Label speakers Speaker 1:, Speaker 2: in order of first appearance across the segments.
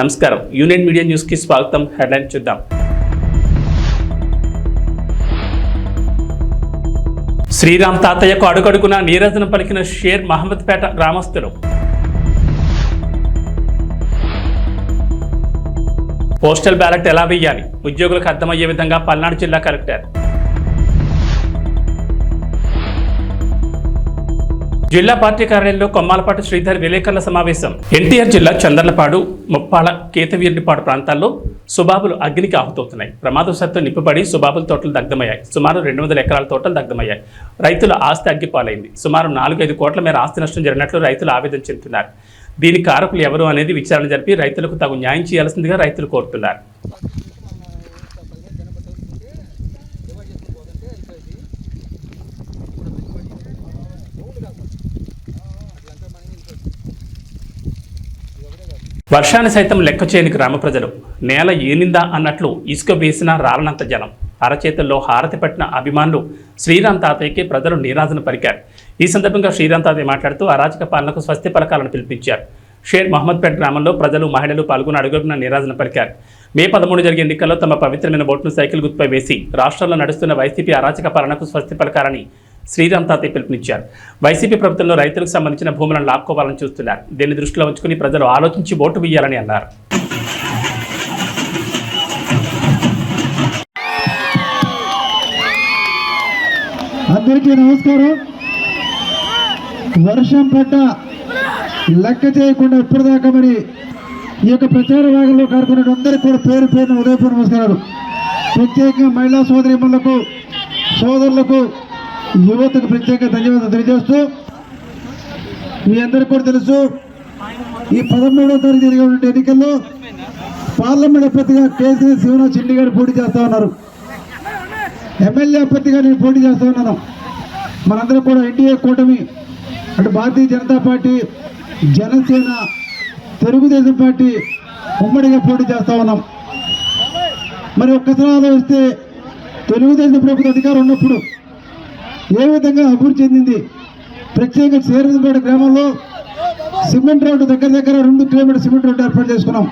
Speaker 1: నమస్కారం. Union media న్యూస్కి స్వాగతం. హెడ్లైన్ చూద్దాం. శ్రీరామ్ తాతయ్యకు అడుగడుగున నీరజన పలికిన షేర్ మహమ్మద్పేట గ్రామస్తులు. పోస్టల్ బ్యాలెట్ ఎలా వేయాలి ఉద్యోగులకు అర్థమయ్యే విధంగా పల్నాడు జిల్లా కలెక్టర్. జిల్లా పార్టీ కార్యాలయంలో కొమ్మాలపాటి శ్రీధర్ విలేకరుల సమావేశం. ఎన్టీఆర్ జిల్లా చందర్లపాడు ముప్పాల కేతవీర్నిపాడు ప్రాంతాల్లో సుబాబులు అగ్నికి ఆహుతవుతున్నాయి. ప్రమాదవశాత్తు నింపబడి సుబాబుల తోటలు దగ్ధమయ్యాయి. సుమారు రెండు వందల ఎకరాల తోటలు దగ్ధమయ్యాయి. రైతుల ఆస్తి అగ్గిపాలైంది. సుమారు నాలుగైదు కోట్ల మేర ఆస్తి నష్టం జరిగినట్లు రైతులు ఆవేదన చెందుతున్నారు. దీని కారకులు ఎవరు అనేది విచారణ జరిపి రైతులకు తగు న్యాయం చేయాల్సిందిగా రైతులు కోరుతున్నారు. వర్షాన్ని సైతం లెక్క చేయని గ్రామ ప్రజలు. నేల ఏనిందా అన్నట్లు ఇసుక వేసినా రాలనంత జనం. అరచేతుల్లో హారతి పట్టిన అభిమానులు శ్రీరామ్ తాతయ్యకి ప్రజలు నీరాజన పలికారు. ఈ సందర్భంగా శ్రీరామ్ తాతయ్య మాట్లాడుతూ అరాచక పాలనకు స్వస్తి పలకాలను పిలిపించారు. షేర్ మహమ్మద్పేట గ్రామంలో ప్రజలు మహిళలు పాల్గొని అడుగున నీరాజన పలికారు. మే పదమూడు జరిగే ఎన్నికల్లో తమ పవిత్రమైన ఓట్ను సైకిల్ గుర్తుపై వేసి రాష్ట్రంలో నడుస్తున్న వైసీపీ అరాచక పాలనకు స్వస్తి పలకాలని శ్రీరామ్ తాతయ్య పిలుపునిచ్చారు. వైసీపీ ప్రభుత్వంలో రైతులకు సంబంధించిన భూములను లాక్కోవాలని చూస్తున్నారు. దీన్ని దృష్టిలో ఉంచుకుని ప్రజలు ఆలోచించి ఓటు వేయాలని అన్నారు.
Speaker 2: అందరికీ నమస్కారం. వర్షం పడ్డ లెక్క చేయకుండా ఇప్పటిదాకా మరి ఈ యొక్క ప్రచార భాగంలో కాడుకున్న అందరికీ కూడా పేరు పేరున ఉదయపూర్ నమస్కారాలు. ప్రత్యేకంగా మహిళా సోదరిమణులకు సోదరులకు యువతకు ప్రత్యేక ధన్యవాదాలు తెలియజేస్తూ మీ అందరికీ కూడా తెలుసు ఈ పదమూడవ తారీఖు జరిగినటువంటి ఎన్నికల్లో పార్లమెంట్ అభ్యర్థిగా కేసీఆర్ శివరాజ్ చెల్లి గారు పోటీ చేస్తా ఉన్నారు. ఎమ్మెల్యే అభ్యర్థిగా నేను పోటీ చేస్తా ఉన్నాను. మనందరం కూడా ఎన్డీఏ కూటమి అంటే భారతీయ జనతా పార్టీ జనసేన తెలుగుదేశం పార్టీ ఉమ్మడిగా పోటీ చేస్తా ఉన్నాం. మరి ఒక్కసారి ఆలోచిస్తే తెలుగుదేశం ప్రభుత్వ అధికారం ఉన్నప్పుడు ఏ విధంగా అభివృద్ధి చెందింది? ప్రత్యేకంగా చేరుపేట గ్రామంలో సిమెంట్ రోడ్డు దగ్గర దగ్గర రెండు కిలోమీటర్ సిమెంట్ రోడ్డు ఏర్పాటు చేసుకున్నాం.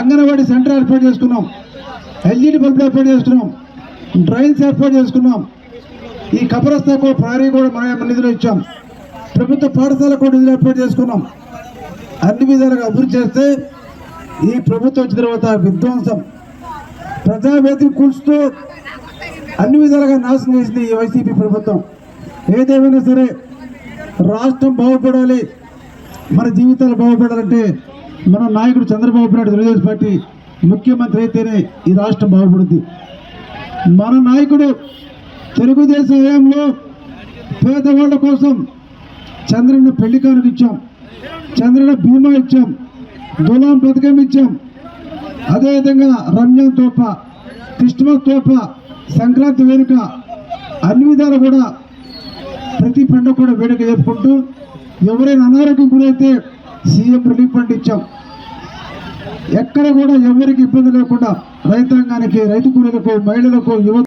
Speaker 2: అంగన్వాడీ సెంటర్ ఏర్పాటు చేసుకున్నాం. ఎల్ఈడి బల్బులు ఏర్పాటు చేసుకున్నాం. డ్రైన్స్ ఏర్పాటు చేసుకున్నాం. ఈ కబరస్తాకు ప్రారీ కూడా మన నిధులు ఇచ్చాం. ప్రభుత్వ పాఠశాల కూడా నిధులు ఏర్పాటు చేసుకున్నాం. అన్ని విధాలుగా అభివృద్ధి చేస్తే ఈ ప్రభుత్వం వచ్చిన తర్వాత విధ్వంసం. ప్రజావేది కూల్చుతూ అన్ని విధాలుగా నాశనం చేసింది ఈ వైసీపీ ప్రభుత్వం. ఏదేమైనా సరే రాష్ట్రం బాగుపడాలి మన జీవితాలు బాగుపడాలంటే మన నాయకుడు చంద్రబాబు నాయుడు తెలుగుదేశం పార్టీ ముఖ్యమంత్రి అయితేనే ఈ రాష్ట్రం బాగుపడుద్ది. మన నాయకుడు తెలుగుదేశం హయాంలో పేదవాళ్ళ కోసం చంద్రన్న పెళ్ళి కానుక ఇచ్చాం చంద్రన్న బీమా ఇచ్చాం దులాం పథకం ఇచ్చాం అదేవిధంగా రమ్యం తోప క్రిస్టమస్ తోప సంక్రాంతి వేడుక అన్ని విధాలు కూడా ప్రతి పండుగ కూడా వేడుక జరుపుకుంటూ ఎవరైనా అనారోగ్యం గురైతే సీఎం రిలీఫ్ ఫండ్ ఇచ్చాం. ఎక్కడ కూడా ఎవరికి ఇబ్బంది లేకుండా రైతాంగానికి రైతు కూలీలకు మహిళలకు యువత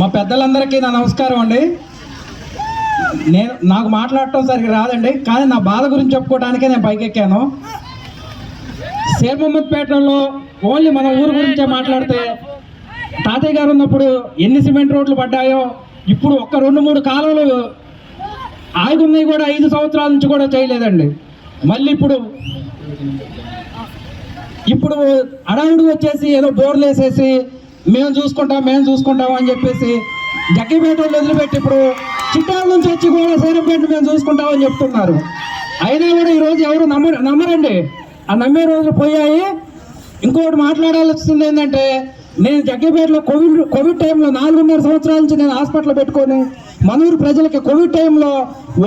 Speaker 3: మా పెద్దలందరికీ నా నమస్కారం అండి. నేను నాకు మాట్లాడటం సరిగ్గా రాదండి కానీ నా బాధ గురించి చెప్పుకోవడానికే నేను పైకెక్కాను. పేటలో ఓన్లీ మన ఊరు గురించే మాట్లాడితే తాతయ్య గారు ఉన్నప్పుడు ఎన్ని సిమెంట్ రోడ్లు పడ్డాయో ఇప్పుడు ఒక్క రెండు మూడు కాలువలు ఆగున్నాయి కూడా ఐదు సంవత్సరాల నుంచి కూడా చేయలేదండి. మళ్ళీ ఇప్పుడు ఇప్పుడు అడవుడు వచ్చేసి ఏదో బోర్లు వేసేసి మేము చూసుకుంటాం మేము చూసుకుంటాం అని చెప్పేసి జగ్గిపేట వదిలిపెట్టి ఇప్పుడు చిట్టాల నుంచి వచ్చి కూడా సైరంపేట మేము చూసుకుంటామని చెప్తున్నారు. అయినా కూడా ఈరోజు ఎవరు నమ్మ నమ్మరండి. ఆ నమ్మే రోజులు పోయాయి. ఇంకోటి మాట్లాడాల్సింది ఏంటంటే నేను జగ్గిపేటలో కోవిడ్ కోవిడ్ టైంలో నాలుగున్నర సంవత్సరాల నుంచి నేను హాస్పిటల్ పెట్టుకొని మనూరు ప్రజలకి కోవిడ్ టైంలో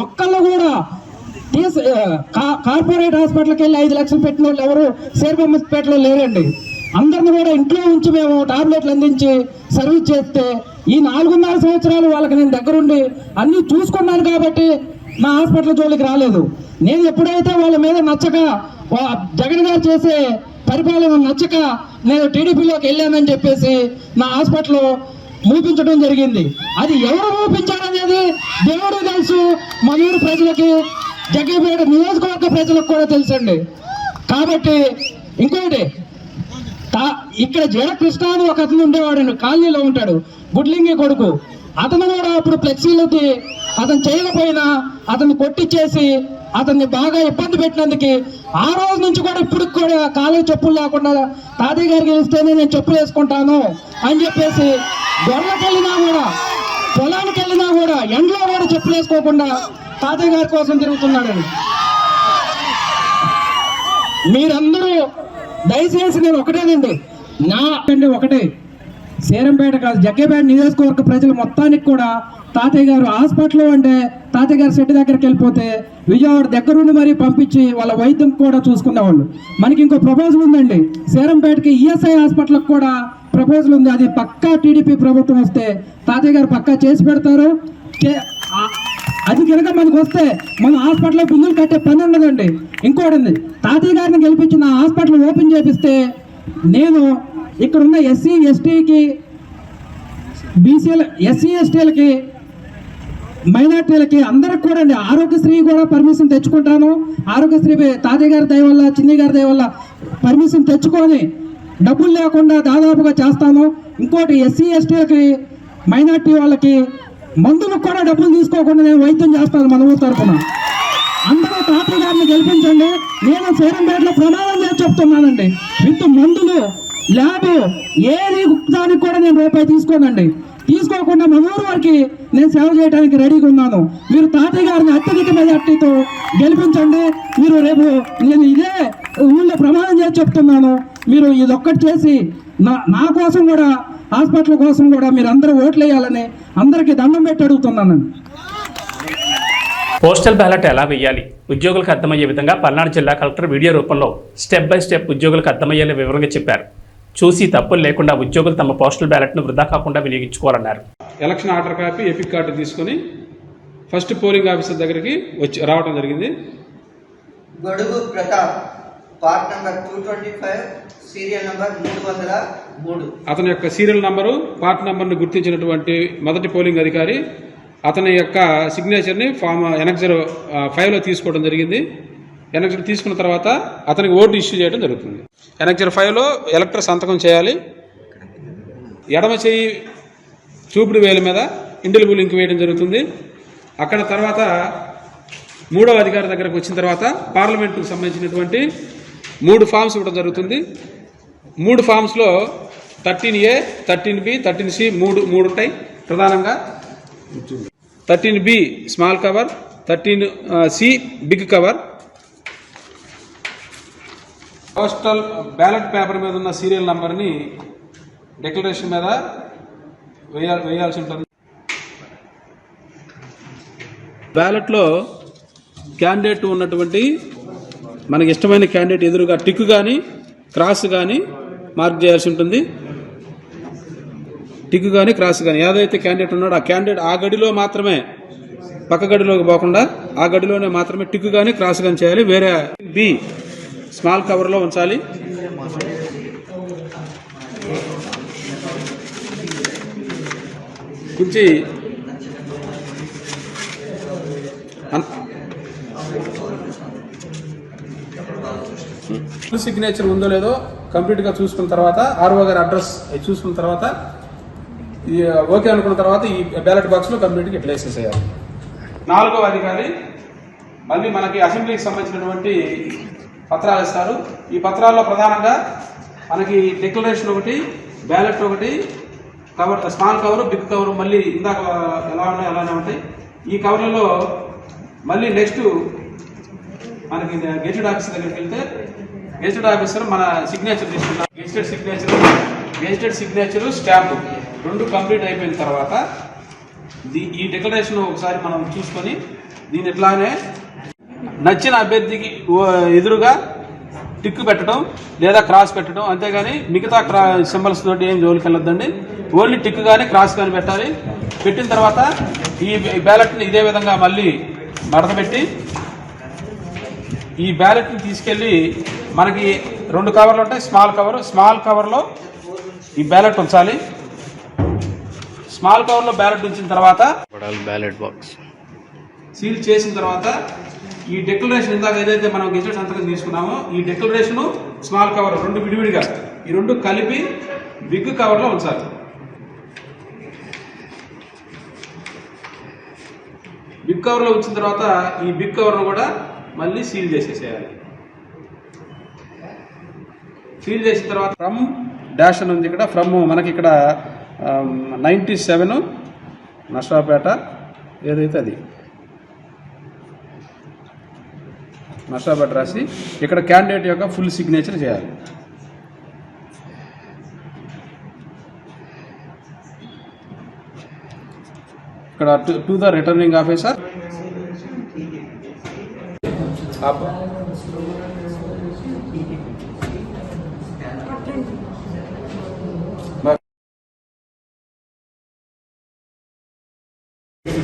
Speaker 3: ఒక్కళ్ళు కూడా తీసు కా- కార్పొరేట్ హాస్పిటల్కి వెళ్ళి ఐదు లక్షలు పెట్టిన వాళ్ళు ఎవరు? శేర్బొమ్మపేటలో లేరండి. అందరిని కూడా ఇంట్లో ఉంచి మేము టాబ్లెట్లు అందించి సర్వీస్ చేస్తే ఈ నాలుగున్నర సంవత్సరాలు వాళ్ళకి నేను దగ్గరుండి అన్నీ చూసుకున్నాను కాబట్టి నా హాస్పిటల్ జోలికి రాలేదు. నేను ఎప్పుడైతే వాళ్ళ మీద నచ్చక జగన్ గారు చేసే పరిపాలన నచ్చక నేను టీడీపీలోకి వెళ్ళానని చెప్పేసి నా హాస్పిటల్ మూపించడం జరిగింది. అది ఎవరు మూపించారనేది దేవుడు తెలుసు. మయూరు ప్రజలకి జగ్గపేట నియోజకవర్గ ప్రజలకు కూడా తెలుసండి. కాబట్టి ఇంకోటి తా- ఇక్కడ జడ కృష్ణ అని ఒక అతను ఉండేవాడు కాలనీలో ఉంటాడు. గుడ్లింగి కొడుకు. అతను కూడా అప్పుడు ఫ్లెక్సీలకి అతను చేయకపోయినా అతను కొట్టిచ్చేసి అతన్ని బాగా ఇబ్బంది పెట్టినందుకు ఆ రోజు నుంచి కూడా ఇప్పుడు కూడా కాలు చెప్పులు లేకుండా తాతయ్య గారికి వెళ్తేనే నేను చెప్పులు వేసుకుంటాను అని చెప్పేసి గొర్రెలకు వెళ్ళినా కూడా పొలానికి వెళ్ళినా కూడా ఎండలో కూడా చెప్పులు వేసుకోకుండా తాతయ్య గారి కోసం తిరుగుతున్నాడని మీరందరూ దయచేసి నేను ఒకటేనండి. నా అంటే ఒకటే. సేరంపేట కాదు జగ్గేపేట నియోజకవర్గ ప్రజలు మొత్తానికి కూడా తాతయ్య గారు హాస్పిటల్ అంటే తాతయ్య గారు సెట్ దగ్గరికి వెళ్ళిపోతే విజయవాడ దగ్గరుండి మరీ పంపించి వాళ్ళ వైద్యం కూడా చూసుకునేవాళ్ళు. మనకి ఇంకో ప్రపోజల్ ఉందండి. సేరంపేటకి ఈఎస్ఐ హాస్పిటల్కి కూడా ప్రపోజల్ ఉంది. అది పక్కా టీడీపీ ప్రభుత్వం వస్తే తాతయ్య గారు పక్కా చేసి పెడతారు. చే- అది కనుక మనకు వస్తే మన హాస్పిటల్లో బిల్లులు కట్టే పని ఉండదండి. ఇంకోటి ఉంది. తాతయ్య గారిని గెలిపించి నా హాస్పిటల్ ఓపెన్ చేపిస్తే నేను ఇక్కడ ఉన్న ఎస్సీ ఎస్టీకి బీసీల ఎస్సీ ఎస్టీలకి మైనార్టీలకి అందరికి కూడా అండి ఆరోగ్యశ్రీ కూడా పర్మిషన్ తెచ్చుకుంటాను. ఆరోగ్యశ్రీ తాతయ్య గారి దయ వల్ల చిన్ని గారి దయ వల్ల పర్మిషన్ తెచ్చుకొని డబ్బులు లేకుండా దాదాపుగా చేస్తాను. ఇంకోటి ఎస్సీ ఎస్టీలకి మైనార్టీ వాళ్ళకి మందులకు కూడా డబ్బులు తీసుకోకుండా నేను వైద్యం చేస్తాను మన ఊరు తరఫున అందరూ తాతయ్య గారిని గెలిపించండి. నేను సేరంపేటలో ప్రమాదం చేసి చెప్తున్నానండి. విత్ మందులు ల్యాబ్ ఏది దానికి కూడా నేను రూపాయి తీసుకోనండి. తీసుకోకుండా మా ఊరు వారికి నేను సేవ చేయడానికి రెడీగా ఉన్నాను. మీరు తాతయ్య గారిని అత్యధిక మెజార్టీతో గెలిపించండి. మీరు రేపు నేను ఇదే ఊళ్ళో ప్రమాదం చేసి చెప్తున్నాను. మీరు ఇదొక్కటి చేసి నా నా కోసం కూడా హాస్పిటల్ కోసం కూడా మీరు అందరూ ఓట్లు వేయాలని అందరికీ దండం పెట్టి అడుగుతున్నానండి
Speaker 1: పోస్టల్ బ్యాలెట్ ఎలా వేయాలి ఉద్యోగులకు అర్థమయ్యే విధంగా పల్నాడు జిల్లా కలెక్టర్ వీడియో రూపంలో స్టెప్ బై స్టెప్ ఉద్యోగులకు అర్థమయ్యేలా వివరంగా చెప్పారు. చూసి తప్పులు లేకుండా ఉద్యోగులు తమ పోస్టల్ బ్యాలెట్ను వృధా కాకుండా వినియోగించుకోవాలన్నారు.
Speaker 4: Election order copy EPIC card తీసుకొని ఫస్ట్ పోలింగ్ ఆఫీసర్ దగ్గరికి వచ్చి రావడం జరిగింది.
Speaker 5: Godugu Pratap part number two twenty five serial number మూడు వందల మూడు.
Speaker 4: అతని యొక్క సీరియల్ నంబరు పార్ట్ నంబర్ను గుర్తించినటువంటి మొదటి పోలింగ్ అధికారి అతని యొక్క సిగ్నేచర్ని ఫామ్ ఎనక్జర్ ఫైవ్లో తీసుకోవడం జరిగింది. ఎన్ఎక్చర్ తీసుకున్న తర్వాత అతనికి ఓటు ఇష్యూ చేయడం జరుగుతుంది. ఎన్ఎక్చర్ ఫైవ్లో ఎలక్టర్ సంతకం చేయాలి. ఎడమ చేయి చూపుడు వేలు మీద ఇండెలిబుల్ లింక్ వేయడం జరుగుతుంది. అక్కడ తర్వాత మూడవ అధికారి దగ్గరకు వచ్చిన తర్వాత పార్లమెంటుకు సంబంధించినటువంటి మూడు ఫామ్స్ ఇవ్వడం జరుగుతుంది. మూడు ఫామ్స్లో thirteen A thirteen B thirteen C మూడు మూడు ఉంటాయి ప్రధానంగా. Thirteen B small cover thirteen C big cover postal ballot paper మీద ఉన్న సీరియల్ నంబర్ని డిక్లరేషన్ మీద వేయాలి వేయాల్సి ఉంటుంది. బ్యాలెట్లో క్యాండిడేట్ ఉన్నటువంటి మనకి ఇష్టమైన క్యాండిడేట్ ఎదురుగా టిక్ కానీ క్రాస్ కానీ మార్క్ చేయాల్సి ఉంటుంది. టిక్ కానీ క్రాస్ కానీ ఏదైతే క్యాండిడేట్ ఉన్నాడో ఆ క్యాండిడేట్ ఆ గడిలో మాత్రమే పక్క గడిలోకి పోకుండా ఆ గడిలోనే మాత్రమే టిక్ కానీ క్రాస్ కానీ చేయాలి. వేరే బి స్మాల్ కవర్లో ఉంచాలి. ఉంచి సిగ్నేచర్ hmm. ఉందో లేదో కంప్లీట్గా చూసుకున్న తర్వాత ఆర్ఓ గారి అడ్రస్ చూసుకున్న తర్వాత ఓకే uh, అనుకున్న తర్వాత ఈ బ్యాలెట్ బాక్స్లో కంప్లీట్గా ఇట్లా వేసేసేయాలి నాలుగవ అధికారి మళ్ళీ మనకి అసెంబ్లీకి సంబంధించినటువంటి పత్రాలు ఇస్తారు. ఈ పత్రాల్లో ప్రధానంగా మనకి డిక్లరేషన్ ఒకటి బ్యాలెట్ ఒకటి cover small cover big cover మళ్ళీ ఇందాక ఎలా ఉన్నాయి అలానే ఉంటాయి. ఈ కవర్లలో మళ్ళీ నెక్స్ట్ మనకి గెజిటెడ్ ఆఫీసర్ దగ్గరికి వెళ్తే గెజిటెడ్ ఆఫీసర్ మన సిగ్నేచర్ తీసుకుంటాం gazetted signature gazetted signature stamp. రెండు కంప్లీట్ అయిపోయిన తర్వాత ఈ డిక్లరేషన్ ఒకసారి మనం చూసుకొని దీని ఇట్లానే నచ్చిన అభ్యర్థికి ఎదురుగా టిక్ పెట్టడం లేదా క్రాస్ పెట్టడం. అంతేగాని మిగతా క్రా సింబల్స్ తోటి ఏం జోలికి వెళ్ళొద్దండి. ఓన్లీ టిక్ కానీ క్రాస్ కానీ పెట్టాలి. పెట్టిన తర్వాత ఈ బ్యాలెట్ని ఇదే విధంగా మళ్ళీ మడతపెట్టి ఈ బ్యాలెట్ని తీసుకెళ్ళి మనకి రెండు కవర్లు ఉంటాయి. Small cover. స్మాల్ కవర్లో ఈ బ్యాలెట్ ఉంచాలి. స్మాల్ కవర్లో బ్యాలెట్ ఉంచిన తర్వాత
Speaker 6: బ్యాలెట్ బాక్స్.
Speaker 4: సీల్ చేసిన తర్వాత ఈ డెక్లరేషన్ ఇందాక ఏదైతే మనం గెజెట్ సంతకం తీసుకున్నామో ఈ డిక్లరేషన్ స్మాల్ కవర్ రెండు విడివిడిగా ఈ రెండు కలిపి బిగ్ కవర్లో ఉంచాలి. బిగ్ కవర్లో ఉంచిన తర్వాత ఈ బిగ్ కవర్ను కూడా మళ్ళీ సీల్ చేసేసేయాలి. సీల్ చేసిన తర్వాత ఫ్రమ్ డాష్ అని ఉంది ఇక్కడ. ఫ్రమ్ మనకి ఇక్కడ నైంటీ సెవెన్ నష్టాపేట ఏదైతే అది. నర్సాపేట రాసి ఇక్కడ క్యాండిడేట్ యొక్క ఫుల్ సిగ్నేచర్ చేయాలి. ఇక్కడ to the returning officer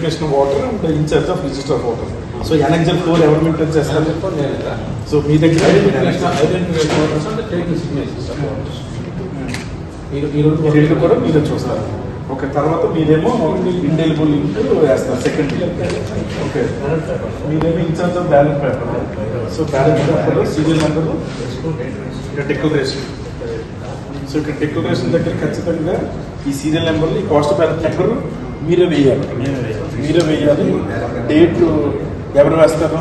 Speaker 6: Water and the in charge of register of water. So annexure four ఎవరు మెయింటైన్ చేస్తారు సో మీ దగ్గర రెండు కూడా మీరే చూస్తారు. ఓకే తర్వాత మీరేమో ఇండెలిబుల్ లింక్ వేస్తారు సెకండ్ ఓకే మీరేమో incharge of ballot paper so ballot paper serial number declaration so ఇక్కడ డిక్లరేషన్ దగ్గర ఖచ్చితంగా ఈ సీరియల్ నెంబర్లు ఈ కాస్ట్ బ్యాలెట్ నెంబర్ మీరే వేయాలి మీరే వేయాలి డేట్ ఎవరు వేస్తారు?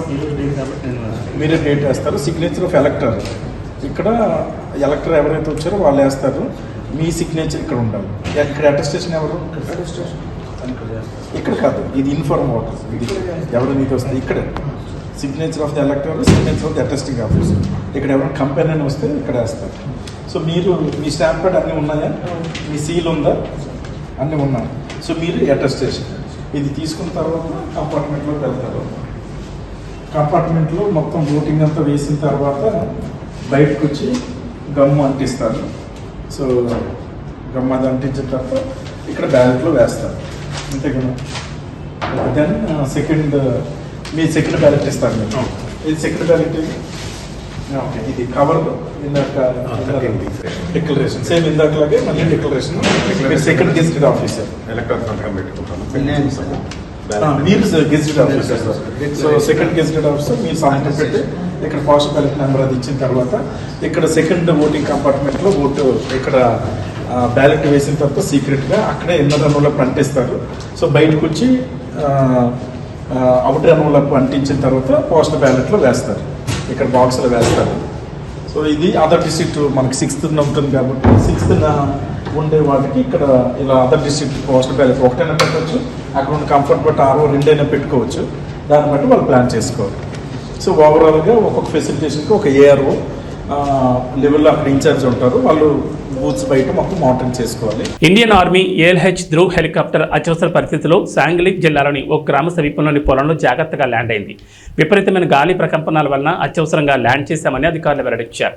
Speaker 6: మీరే డేట్ వేస్తారు. Signature of elector. ఇక్కడ ఎలక్టర్ ఎవరైతే వచ్చారో వాళ్ళు వేస్తారు. మీ సిగ్నేచర్ ఇక్కడ ఉండాలి. ఇక్కడ అటెస్టేషన్ ఎవరు? ఇక్కడ కాదు. ఇది ఇన్ఫార్మ్ వాటర్. ఇది ఎవరు నీకు వస్తుంది ఇక్కడ. Signature of the elector signature of the attesting officer ఇక్కడ ఎవరైనా కంపెనీ అని వస్తే ఇక్కడ వేస్తారు. సో మీరు మీ స్టాంప్ ప్యాడ్ అన్నీ ఉన్నాయా? మీ సీల్ ఉందా? అన్నీ ఉన్నాయి? సో మీరు అటెస్టేషన్ ఇది తీసుకున్న తర్వాత కంపార్ట్మెంట్లోకి వెళ్తారు. కంపార్ట్మెంట్లో మొత్తం ఓటింగ్ అంతా వేసిన తర్వాత బయటకు వచ్చి గమ్ము అంటిస్తారు. సో గమ్ము అది అంటించిన తర్వాత ఇక్కడ బ్యాలెట్లో వేస్తారు. అంతే కదా? దెన్ సెకండ్ మీ సెకండ్ బ్యాలెట్ ఇస్తారు మీరు. ఇది సెకండ్ బ్యాలెట్ ఇది ఓకే ఇది కవర్ ఇందాక డిక్లరేషన్ సేమ్ ఇందాకలాగే మళ్ళీ డిక్లరేషన్ మీరు సెకండ్ గెస్టెడ్ ఆఫీసర్
Speaker 7: ఎలక్ట్రాన్ సంతకం పెట్టుకుంటాను
Speaker 6: మీరు gazetted officer so second gazetted officer మీరు సంతకం పెట్టి ఇక్కడ పోస్ట్ బ్యాలెట్ నెంబర్ అది ఇచ్చిన తర్వాత ఇక్కడ సెకండ్ ఓటింగ్ కంపార్ట్మెంట్లో ఓటు ఇక్కడ బ్యాలెట్ వేసిన తర్వాత సీక్రెట్గా అక్కడే ఇన్నర్ రన్నులకు అంటిస్తారు సో బయటకు వచ్చి అవుట్ రన్నులకు అంటించిన తర్వాత పోస్ట్ బ్యాలెట్లో వేస్తారు ఇక్కడ బాక్స్లో వేస్తారు. సో ఇది అదర్ డిస్ట్రిక్ట్ మనకి సిక్స్త్ ఉంటుంది కాబట్టి సిక్స్త్ ఉండే వాటికి ఇక్కడ ఇలా అదర్ డిస్ట్రిక్ట్ పోస్ట్ బ్యాలెట్ ఒకటైనా పెట్టవచ్చు అక్కడ ఉన్న కంఫర్ట్ బట్ ఆరో రెండైనా పెట్టుకోవచ్చు. దాన్ని బట్టి వాళ్ళు ప్లాన్ చేసుకోవాలి. సో ఓవరాల్గా ఒక్కొక్క ఫెసిలిటేషన్కి ఒక ఏఆర్ఓ లెవెల్లో అక్కడ ఇన్ఛార్జ్ ఉంటారు. వాళ్ళు బూత్స్ బయట మానిటరింగ్ చేసుకోవాలి.
Speaker 1: Indian army ALH Dhruv helicopter అత్యవసర పరిస్థితిలో సాంగ్లిక్ జిల్లాలోని ఒక గ్రామ సమీపంలోని పొలంలో జాగ్రత్తగా ల్యాండ్ అయింది. విపరీతమైన గాలి ప్రకంపనాల వలన అత్యవసరంగా ల్యాండ్ చేశామని అధికారులు వెల్లడించారు.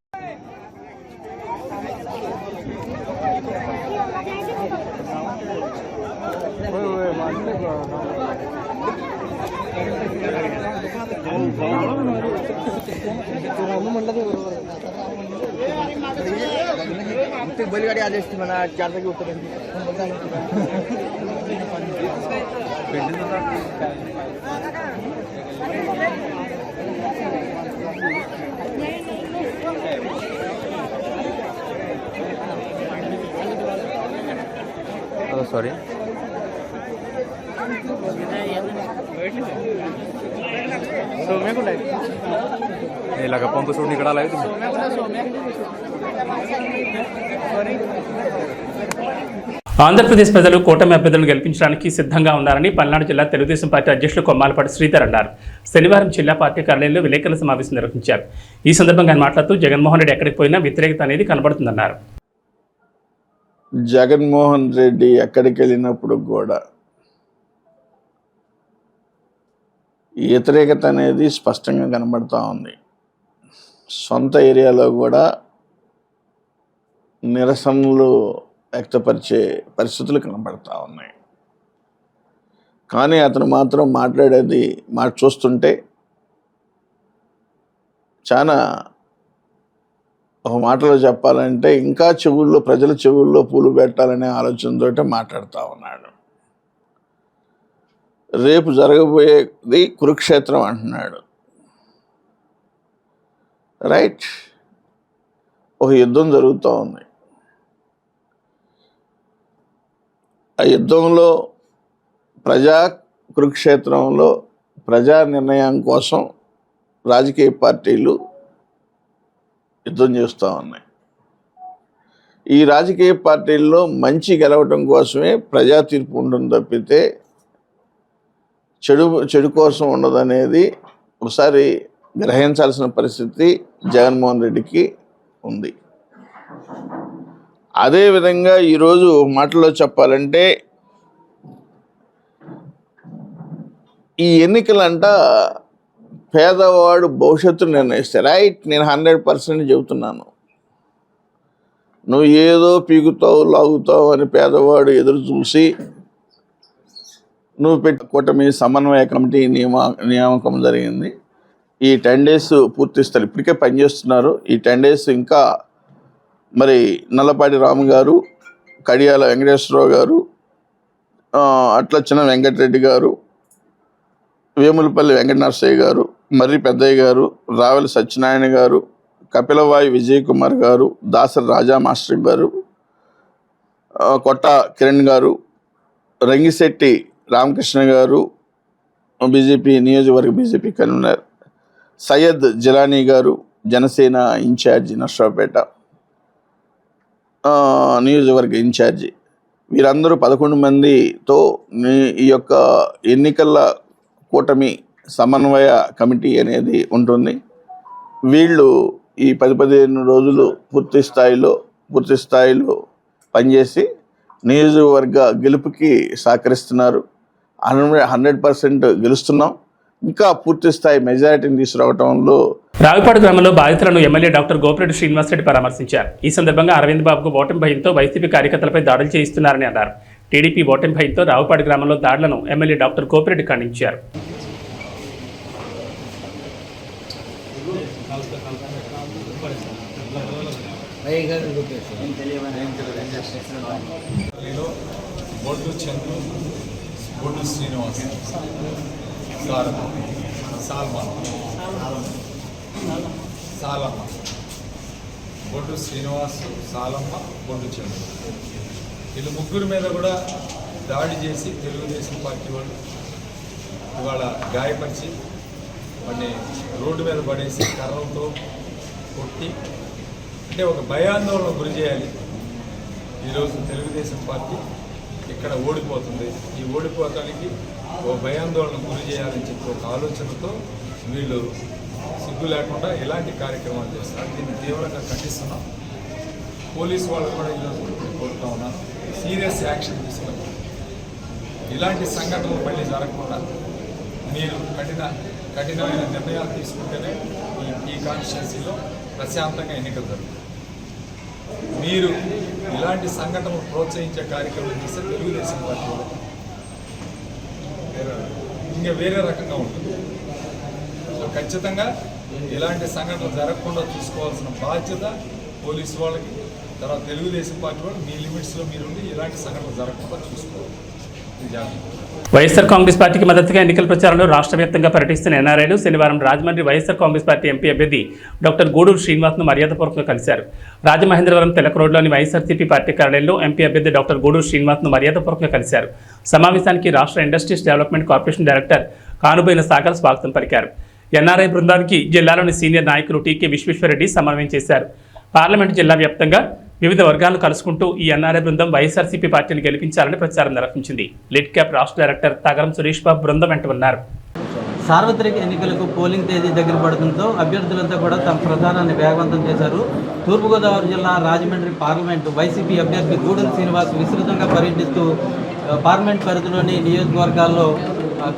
Speaker 5: बैलगाडी आली असती म्हणा चार उत्तर सॉरी
Speaker 7: ఇలాగ పంప చూడండి ఇక్కడ అలాగే
Speaker 1: ఆంధ్రప్రదేశ్ ప్రజలు కూటమి అభ్యర్థులను గెలిపించడానికి సిద్ధంగా ఉన్నారని పల్నాడు జిల్లా తెలుగుదేశం పార్టీ అధ్యక్షులు కొమ్మాలపాటి శ్రీధర్ అన్నారు. శనివారం జిల్లా పార్టీ కార్యాలయంలో విలేకరుల సమావేశం నిర్వహించారు. ఈ సందర్భంగా ఆయన మాట్లాడుతూ జగన్మోహన్ రెడ్డి ఎక్కడికి పోయినా వ్యతిరేకత అనేది కనబడుతుందన్నారు.
Speaker 8: జగన్మోహన్ రెడ్డి ఎక్కడికి వెళ్ళినప్పుడు కూడా వ్యతిరేకత అనేది స్పష్టంగా కనబడుతూ ఉంది. సొంత ఏరియాలో కూడా నిరసనలు వ్యక్తపరిచే పరిస్థితులు కనబడతా ఉన్నాయి. కానీ అతను మాత్రం మాట్లాడేది మాట చూస్తుంటే చాలా ఒక మాటలో చెప్పాలంటే ఇంకా చెవుల్లో ప్రజల చెవుల్లో పూలు పెట్టాలనే ఆలోచనతోటే మాట్లాడుతూ ఉన్నాడు. రేపు జరగబోయేది కురుక్షేత్రం అంటున్నాడు. రైట్? ఒక యుద్ధం జరుగుతూ ఉంది. ఆ యుద్ధంలో ప్రజా కురుక్షేత్రంలో ప్రజా నిర్ణయం కోసం రాజకీయ పార్టీలు యుద్ధం చేస్తూ ఉన్నాయి. ఈ రాజకీయ పార్టీల్లో మంచి గెలవటం కోసమే ప్రజా తీర్పు ఉంటుంది తప్పితే చెడు చెడు కోసం ఉండదనేది ఒకసారి గ్రహించాల్సిన పరిస్థితి జగన్మోహన్ రెడ్డికి ఉంది. అదేవిధంగా ఈరోజు మాటల్లో మాటలో చెప్పాలంటే ఈ ఎన్నికలంట పేదవాడు భవిష్యత్తు నిర్ణయిస్తాయి రైట్ నేను హండ్రెడ్ పర్సెంట్ చెబుతున్నాను. నువ్వు ఏదో పీకుతావు లాగుతావు అని పేదవాడు ఎదురు చూసి నువ్వు పెట్టి కూటమి సమన్వయ కమిటీ నియమ నియామకం జరిగింది. ఈ టెన్ డేస్ పూర్తిస్తారు ఇప్పటికే పనిచేస్తున్నారు ఈ టెన్ డేస్ ఇంకా మరి నల్లపాటి రాము గారు కడియాల వెంకటేశ్వరరావు గారు అట్లా చిన్న వెంకటరెడ్డి గారు వేములపల్లి వెంకట నరసయ్య గారు మర్రి పెద్దయ్య గారు రావెల సత్యనారాయణ గారు కపిలవాయి విజయ్ కుమార్ గారు దాసరి రాజా మాస్టర్ గారు కొట్ట కిరణ్ గారు రంగిశెట్టి రామకృష్ణ గారు బీజేపీ నియోజకవర్గ బీజేపీ కన్వీనర్ సయ్యద్ జిలానీ గారు జనసేన ఇన్ఛార్జి నర్సరావుపేట. నియోజకవర్గ ఇన్ఛార్జి. వీరందరూ పదకొండు మందితో ఈ యొక్క ఎన్నికల కూటమి సమన్వయ కమిటీ అనేది ఉంటుంది. వీళ్ళు ఈ పది పదిహేను రోజులు పూర్తి స్థాయిలో పూర్తి స్థాయిలో పనిచేసి నియోజకవర్గ గెలుపుకి సహకరిస్తున్నారు. హండ్రెడ్ హండ్రెడ్ పర్సెంట్ గెలుస్తున్నాం ఇంకా పూర్తి స్థాయి మెజారిటీని తీసుకురావడంలో
Speaker 1: రావిపాడు గ్రామంలో బాధితులను ఎమ్మెల్యే డాక్టర్ గోపిరెడ్డి శ్రీనివాసరెడ్డి పరామర్శించారు ఈ సందర్భంగా అరవింద్ బాబుకు ఓటమి భయంతో వైసీపీ కార్యకర్తలపై దాడులు చేయిస్తున్నారని అన్నారు టీడీపీ ఓటమి భయంతో రావుపాడు గ్రామంలో దాడులను ఎమ్మెల్యే డాక్టర్ గోపిరెడ్డి ఖండించారు
Speaker 9: బొడ్డు శ్రీనివాస్. సారమ్మ. సాల్మా సాలమ్మ. బొడ్డు శ్రీనివాస్ సాలమ్మ బొడ్డు చంద్రు వీళ్ళు ముగ్గురు మీద కూడా దాడి చేసి తెలుగుదేశం పార్టీ వాళ్ళు ఇవాళ గాయపరిచి వాడిని రోడ్డు మీద పడేసి కర్రలతో కొట్టి అంటే ఒక భయాందోళన గురి చేయాలి. ఈరోజు తెలుగుదేశం పార్టీ ఇక్కడ ఓడిపోతుంది. ఈ ఓడిపోతానికి ఓ భయాందోళన గురి చేయాలని చెప్పి ఒక ఆలోచనతో వీళ్ళు సిగ్గు లేకుండా ఎలాంటి కార్యక్రమాలు చేస్తారు. దీన్ని తీవ్రంగా ఖండిస్తున్నాం. పోలీసు వాళ్ళు కూడా ఈరోజు కోరుతా ఉన్నాను సీరియస్ యాక్షన్ తీసుకున్నాం ఇలాంటి సంఘటనలు మళ్ళీ జరగకుండా మీరు కఠిన కఠినమైన నిర్ణయాలు తీసుకుంటేనే ఈ ఈ కాన్స్టిట్యున్సీలో ప్రశాంతంగా ఎన్నికలు జరుగుతాయి. మీరు ఇలాంటి సంఘటనలు ప్రోత్సహించే కార్యక్రమం చేస్తే తెలుగుదేశం పార్టీ ఇంకా వేరే రకంగా ఉంటుంది. సో ఖచ్చితంగా ఇలాంటి సంఘటనలు జరగకుండా చూసుకోవాల్సిన బాధ్యత పోలీసు వాళ్ళకి తర్వాత తెలుగుదేశం పార్టీ వాళ్ళు మీ లిమిట్స్లో మీరుండి ఇలాంటి సంఘటనలు జరగకుండా చూసుకోవాలి. ఇది జాగ్రత్త.
Speaker 1: వైఎస్ఆర్ కాంగ్రెస్ పార్టీకి మద్దతుగా ఎన్నికల ప్రచారంలో రాష్ట్ర వ్యాప్తంగా పర్యటిస్తున్న ఎన్ఆర్ఐలు శనివారం Rajahmundry YSR Congress party MP అభ్యర్థి డాక్టర్ గూడూరు శ్రీనివాస్ను మర్యాదపూర్వకంగా కలిశారు. రాజమహేంద్రవరం తెలక రోడ్లోని వైఎస్ఆర్సీపీ పార్టీ కార్యాలయంలో ఎంపీ అభ్యర్థి డాక్టర్ గూడూరు శ్రీనివాస్ను మర్యాదపూర్వకంగా కలిశారు. సమావేశానికి రాష్ట్ర industries development corporation director Kanuboyina Sagar స్వాగతం పలికారు. ఎన్ఆర్ఐ బృందానికి జిల్లాలోని సీనియర్ నాయకులు టీకే విశ్వేశ్వరరెడ్డి సమావేశం చేశారు. పార్లమెంటు జిల్లా వ్యాప్తంగా వివిధ వర్గాలను కలుసుకుంటూ ఈ ఎన్ఆర్ఐ బృందం వైఎస్ఆర్సీపీ పార్టీని గెలిపించాలని ప్రచారం నిర్వహించింది. లిడ్ క్యాప్ రాష్ట్ర డైరెక్టర్ తగరం సురేష్ బాబు బృందం వెంట ఉన్నారు.
Speaker 10: సార్వత్రిక ఎన్నికలకు పోలింగ్ తేదీ దగ్గర పడడంతో అభ్యర్థులంతా కూడా తమ ప్రచారాన్ని వేగవంతం చేశారు. తూర్పుగోదావరి జిల్లా రాజమండ్రి పార్లమెంటు వైసీపీ అభ్యర్థి గూడెల శ్రీనివాస్ విస్తృతంగా పర్యటిస్తూ పార్లమెంట్ పరిధిలోని నియోజకవర్గాల్లో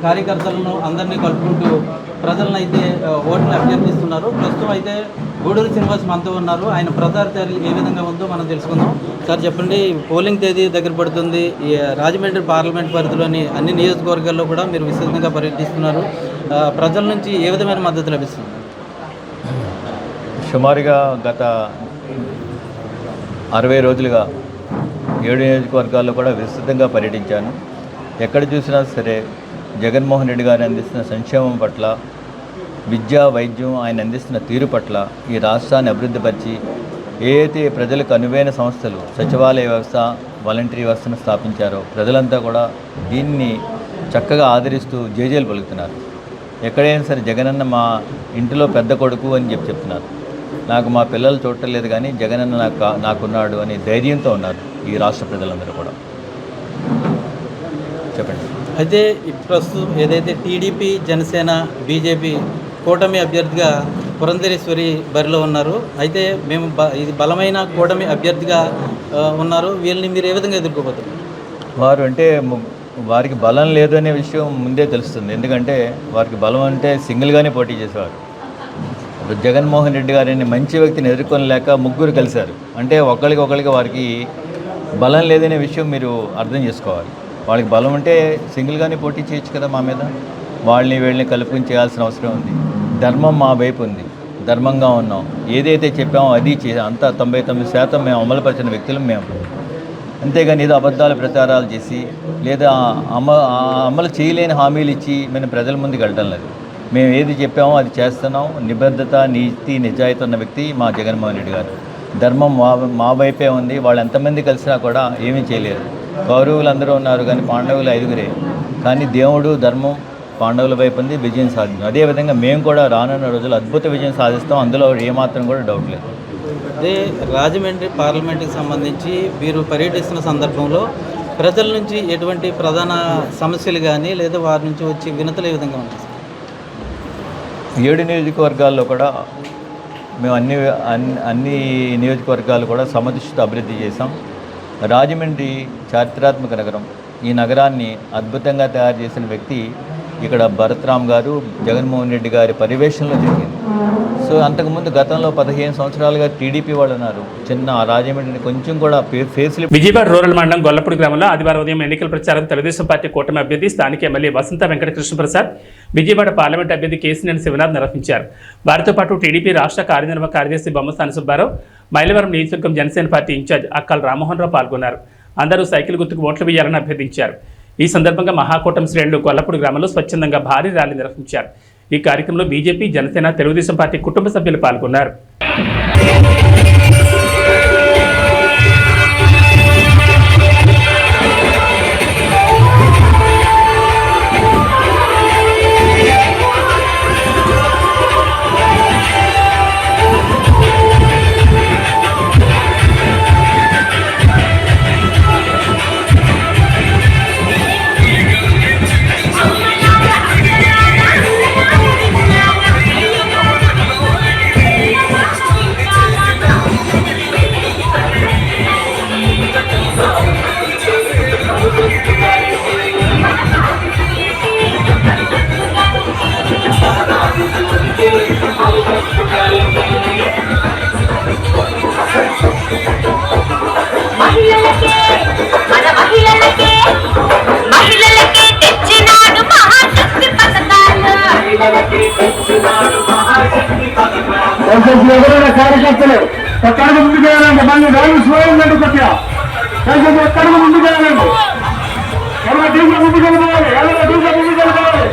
Speaker 10: కార్యకర్తలను అందరినీ కలుపుకుంటూ ప్రజలను అయితే ఓట్లు అభ్యర్థిస్తున్నారు. ప్రస్తుతం అయితే గూడూరు శ్రీనివాస్ మనతో ఉన్నారు. ఆయన ప్రచార చర్యలు ఏ విధంగా ఉందో మనం తెలుసుకుందాం. సార్ చెప్పండి పోలింగ్ తేదీ దగ్గర పడుతుంది. ఈ రాజమండ్రి పార్లమెంట్ పరిధిలోని అన్ని నియోజకవర్గాల్లో కూడా మీరు విస్తృతంగా పర్యటిస్తున్నారు. ప్రజల నుంచి ఏ విధమైన మద్దతు లభిస్తుంది?
Speaker 11: సుమారుగా గత అరవై రోజులుగా ఏడు నియోజకవర్గాల్లో కూడా విస్తృతంగా పర్యటించాను. ఎక్కడ చూసినా సరే జగన్మోహన్ రెడ్డి గారు అందిస్తున్న సంక్షేమం పట్ల విద్య వైద్యం ఆయన అందిస్తున్న తీరు పట్ల ఈ రాష్ట్రాన్ని అభివృద్ధిపరిచి ఏదైతే ప్రజలకు అనువైన సంస్థలు సచివాలయ వ్యవస్థ వాలంటరీ వ్యవస్థను స్థాపించారో ప్రజలంతా కూడా దీన్ని చక్కగా ఆదరిస్తూ జేజేలు పలుకుతున్నారు. ఎక్కడైనా సరే జగనన్న మా ఇంటిలో పెద్ద కొడుకు అని చెప్పి చెప్తున్నారు. నాకు మా పిల్లలు చూడలేదు కానీ జగనన్న నాకు నాకున్నాడు అనే ధైర్యంతో ఉన్నారు ఈ రాష్ట్ర ప్రజలందరూ కూడా. చెప్పండి.
Speaker 10: అయితే ప్రస్తుతం ఏదైతే టీడీపీ జనసేన బీజేపీ కూటమి అభ్యర్థిగా పురంధరేశ్వరి బరిలో ఉన్నారు. అయితే మేము బ ఇది బలమైన కూటమి అభ్యర్థిగా ఉన్నారు. వీళ్ళని మీరు ఏ విధంగా ఎదుర్కోబోతున్నారు?
Speaker 11: వారు అంటే వారికి బలం లేదు అనే విషయం ముందే తెలుస్తుంది. ఎందుకంటే వారికి బలం అంటే సింగిల్గానే పోటీ చేసేవారు. ఇప్పుడు జగన్మోహన్ రెడ్డి గారిని మంచి వ్యక్తిని ఎదుర్కొనలేక ముగ్గురు కలిశారు. అంటే ఒకరికి ఒకరికి వారికి బలం లేదనే విషయం మీరు అర్థం చేసుకోవాలి. వాళ్ళకి బలం ఉంటే సింగిల్గానే పోటీ చేయొచ్చు కదా మా మీద. వాళ్ళని వీళ్ళని కలుపుకుని చేయాల్సిన అవసరం ఉంది. ధర్మం మా వైపు ఉంది. ధర్మంగా ఉన్నాం. ఏదైతే చెప్పామో అది చే అంతా తొంభై తొమ్మిది శాతం మేము అమలుపరిచిన వ్యక్తులు మేము. అంతేగాని ఏదో అబద్ధాలు ప్రచారాలు చేసి లేదా అమ ఆ అమలు చేయలేని హామీలు ఇచ్చి మేము ప్రజల ముందుకు వెళ్ళడం లేదు. మేము ఏది చెప్పామో అది చేస్తున్నాం. నిబద్ధత నీతి నిజాయితీ ఉన్న వ్యక్తి మా జగన్మోహన్ రెడ్డి గారు. ధర్మం మా మా వైపే ఉంది. వాళ్ళు ఎంతమంది కలిసినా కూడా ఏమీ చేయలేరు. కౌరవులు అందరూ ఉన్నారు కానీ పాండవులు ఐదుగురే. కానీ దేవుడు ధర్మం పాండవుల వైపు ఉంది విజయం సాధించాం అదేవిధంగా మేము కూడా రానున్న రోజులు అద్భుత విజయం సాధిస్తాం. అందులో ఏమాత్రం కూడా డౌట్ లేదు.
Speaker 10: అదే రాజమండ్రి పార్లమెంట్కి సంబంధించి వీరు పర్యటిస్తున్న సందర్భంలో ప్రజల నుంచి ఎటువంటి ప్రధాన సమస్యలు కానీ లేదా వారి నుంచి వచ్చే వినతులు ఏ విధంగా ఉంటాయి?
Speaker 11: ఏడు నియోజకవర్గాల్లో కూడా మేము అన్ని అన్ని అన్ని నియోజకవర్గాలు కూడా సమదృష్టితో అభివృద్ధి చేశాం. రాజమండ్రి చారిత్రాత్మక నగరం. ఈ నగరాన్ని అద్భుతంగా తయారు చేసిన వ్యక్తి ఇక్కడ భరత్రామ్ గారు జగన్మోహన్ రెడ్డి గారి పర్యవేక్షణలో జరిగింది. సో అంతకుముందు గతంలో పదిహేను సంవత్సరాలుగా టీడీపీ వాళ్ళు ఉన్నారు. చిన్న రాజమండ్రిని కొంచెం కూడా ఫేస్
Speaker 1: విజయవాడ రూరల్ మండలం గొల్లపూడి గ్రామంలో ఆదివారం ఉదయం ఎన్నికల ప్రచారం తెలుగుదేశం పార్టీ కూటమి అభ్యర్థి స్థానిక ఎమ్మెల్యే వసంత వెంకట ప్రసాద్ విజయవాడ పార్లమెంట్ అభ్యర్థి కేసీనేని శివనాథ్ నిర్వహించారు. వారితో పాటు టీడీపీ రాష్ట్ర కార్యనిర్వాహక కార్యదర్శి బొమ్మస్థాని సుబ్బారావు మైలవరం నియోజకవర్గం జనసేన పార్టీ ఇన్ఛార్జ్ అక్కల రామ్మోహన్ రావు పాల్గొన్నారు. అందరూ సైకిల్ గుర్తుకు ఓట్లు వేయాలని అభ్యర్థించారు. ఈ సందర్భంగా మహాకూటమి శ్రేణులు కొల్లపూడి గ్రామంలో స్వచ్ఛందంగా భారీ ర్యాలీ నిర్వహించారు. ఈ కార్యక్రమంలో బీజేపీ జనసేన తెలుగుదేశం పార్టీ కుటుంబ సభ్యులు పాల్గొన్నారు.
Speaker 2: ఎవరైనా కార్యకర్తలు ఒక్కడికి ముందుకు వెళ్ళాలంటే మళ్ళీ నాలుగు స్వయండి కొద్దిగా దయచేసి ఒక్కడికి ముందుకు వెళ్ళాలండి ఎవరైనా డీజే ముందుకు వెళ్ళిపోవాలి. ఎవరైనా డీజే ముందుకు వెళ్ళిపోవాలి.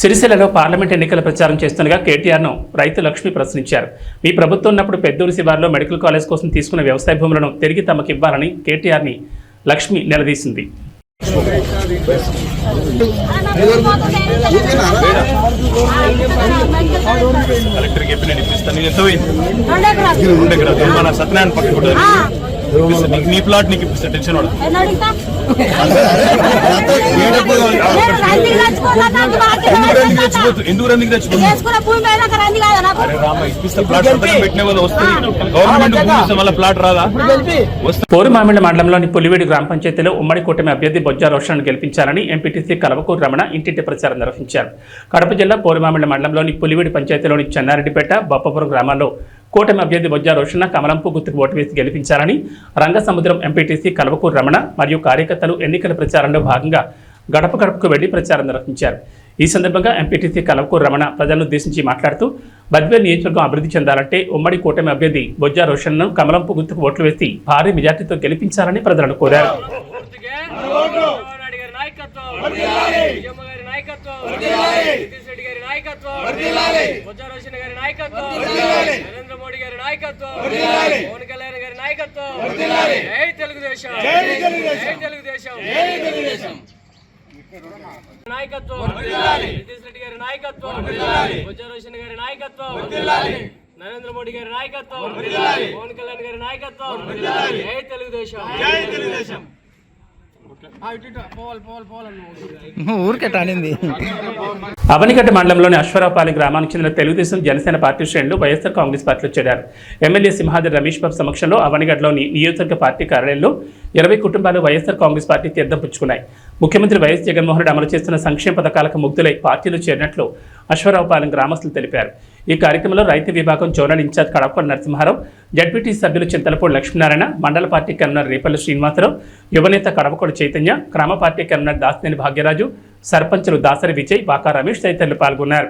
Speaker 1: సిరిసిల్లలో పార్లమెంట్ ఎన్నికల ప్రచారం చేస్తుండగా కేటీఆర్ను రైతు లక్ష్మి ప్రశ్నించారు. మీ ప్రభుత్వం ఉన్నప్పుడు పెద్దూరు శివార్లో మెడికల్ కాలేజ్ కోసం తీసుకున్న వ్యవసాయ భూములను తిరిగి తమకు ఇవ్వాలని కేటీఆర్ని లక్ష్మి నిలదీసింది.
Speaker 7: కలెక్టర్కి చెప్పి నేను ఇప్పిస్తాను. ఎంత రెండు ఎకరాలు సత్యనారాయణ పక్కన కూడా నీ ప్లాట్ నీకు ఇప్పిస్తా. టెన్షన్ వాడు ఎందుకు రన్నింగ్ తెచ్చిపోతుంది రామ ఇప్పిస్తా ప్లాట్ సంతకం పెట్టిన వాళ్ళు వస్తుంది గవర్నమెంట్ భూమి ఇస్తే మళ్ళీ ప్లాట్ రాదా? వస్తుంది
Speaker 1: పోరుమామిడి మండలంలోని పులివేడి గ్రామ పంచాయతీలో ఉమ్మడి కూటమి అభ్యర్థి బొజ్జా రోషన్ను గెలిపించాలని ఎంపీటీసీ కలవకూరు రమణ ఇంటింటి ప్రచారం నిర్వహించారు. కడప జిల్లా పోరుమామిడి మండలంలోని పులివేడి పంచాయతీలోని చెన్నారెడ్డిపేట బొప్పపురం గ్రామాల్లో కూటమి అభ్యర్థి బొజ్జా రోషన్న కమలంపు గుర్తుకు ఓటు వేసి గెలిపించాలని రంగసముద్రం ఎంపీటీసీ కలవకూరు రమణ మరియు కార్యకర్తలు ఎన్నికల ప్రచారంలో భాగంగా గడప గడపకు వెళ్ళి ప్రచారం నిర్వహించారు. ఈ సందర్భంగా ఎంపీటీసీ కలవకూరు రమణ ప్రజలను ఉద్దేశించి మాట్లాడుతూ బద్వేల్ నియోజకవర్గం అభివృద్ధి చెందాలంటే ఉమ్మడి కూటమి అభ్యర్థి బొజ్జా రోషన్ను కమలంపు గుర్తుకు ఓట్లు వేసి భారీ మెజార్టీతో గెలిపించాలని ప్రజలను కోరారు.
Speaker 12: నరేంద్ర మోడీ గారి నాయకత్వం. పవన్ కళ్యాణ్ గారి నాయకత్వం. జై తెలుగుదేశం. జై తెలుగుదేశం. నాయకత్వం. నితీష్ రెడ్డి గారి నాయకత్వం. బుజ్జరోషన్ గారి నాయకత్వం. నరేంద్ర మోడీ గారి నాయకత్వం. పవన్ కళ్యాణ్ గారి నాయకత్వం. జై తెలుగుదేశం. జై తెలుగుదేశం. పోవాలి
Speaker 1: అవనిగడ్డ మండలంలోని అశ్వరావుపాలెం గ్రామానికి చెందిన తెలుగుదేశం జనసేన పార్టీ శ్రేణులు వైఎస్ఆర్ కాంగ్రెస్ పార్టీలో చేరారు. ఎమ్మెల్యే సింహాద్రి రమేష్ బాబు సమక్షంలో అవనిగడ్డలోని నియోజకవర్గ పార్టీ కార్యాలయంలో ఇరవై కుటుంబాలు వైఎస్ఆర్ కాంగ్రెస్ పార్టీ తీర్థం పుచ్చుకున్నాయి. ముఖ్యమంత్రి వైఎస్ జగన్మోహన్ రెడ్డి అమలు చేస్తున్న సంక్షేమ పథకాలకు ముగ్ధులై పార్టీలో చేరినట్లు అశ్వరావుపాలెం గ్రామస్తులు తెలిపారు. ఈ కార్యక్రమంలో రైతు విభాగం zonal incharge Kadapa Narasimha Rao ZPT సభ్యులు చింతలపూడి లక్ష్మీనారాయణ మండల పార్టీ కన్వీనర్ రేపల్లి శ్రీనివాసరావు యువనేత కడపకోడి చైతన్య గ్రామ పార్టీ కన్వీనర్ దాసినేని భాగ్యరాజు సర్పంచులు దాసరి విజయ్ బాకా రమేష్ తదితరులు పాల్గొన్నారు.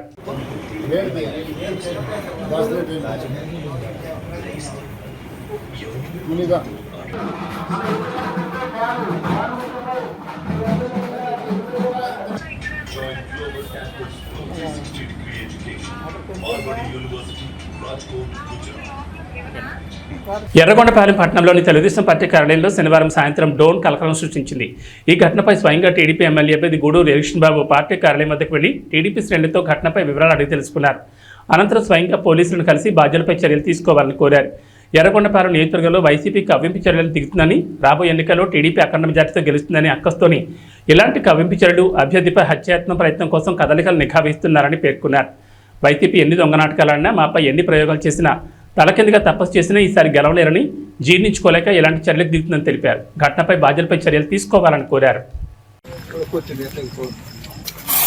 Speaker 1: ఎర్రగొండపాలెం పట్టణంలోని తెలుగుదేశం పార్టీ కార్యాలయంలో శనివారం సాయంత్రం డోన్ కలకలం సృష్టించింది. ఈ ఘటనపై స్వయంగా టీడీపీ ఎమ్మెల్యే అభ్యర్థి గూడూరు ఎలక్షన్ బాబు పార్టీ కార్యాలయం వద్దకు వెళ్ళి టీడీపీ శ్రేణులతో ఘటనపై వివరాలు అడిగి తెలుసుకున్నారు. అనంతరం స్వయంగా పోలీసులను కలిసి బాధ్యులపై చర్యలు తీసుకోవాలని కోరారు. ఎర్రగొండపాలెం నియోజకవర్గంలో వైసీపీ కవ్వింపు చర్యలు దిగుతుందని రాబోయే ఎన్నికల్లో టీడీపీ అఖండ మెజార్టీతో గెలుస్తుందని అక్కస్తోని ఇలాంటి కవ్వింపు చర్యలు అభ్యర్థిపై హత్యాత్మ ప్రయత్నం కోసం కదలికలు నిఘా వేస్తున్నారని పేర్కొన్నారు. వైసీపీ ఎన్ని దొంగ నాటకాలన్నా మాపై ఎన్ని ప్రయోగాలు చేసినా తలకిందుగా తపస్సు చేసినా ఈసారి గెలవలేరని జీర్ణించుకోలేక ఇలాంటి చర్యలకు దిగుతుందని తెలిపారు. ఘటనపై బాధ్యులపై చర్యలు తీసుకోవాలని కోరారు.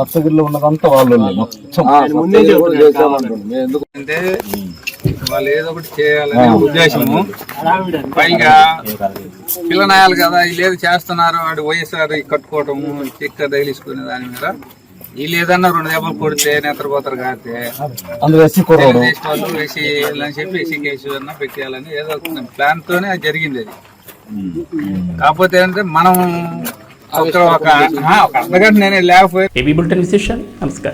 Speaker 6: సప్తగిరిలో ఉన్నదంతా వాళ్ళు
Speaker 9: ఎందుకంటే వాళ్ళు ఏదో ఒకటి చేయాలనే ఉద్దేశము. పైగా పిల్లనాయాలు కదా వీళ్ళు ఏదో చేస్తున్నారు వాడు వైఎస్ఆర్ కట్టుకోవటము చెక్క తగిలిసుకునే దాని మీద. వీళ్ళు ఏదన్నా రెండు దెబ్బలు కొడితే నిద్రపోతారు వేసి అని చెప్పి వేసి కేసు అన్నా పెట్టేయాలని ఏదో ప్లాన్ తోనే అది జరిగింది అది. కాకపోతే ఏంటంటే మనం ఒక ఒక ఆ, ఒక అర్ధగంట నేను లేకపోయి
Speaker 1: ఏబీ బులెటిన్ విశేషాలు నమస్కారం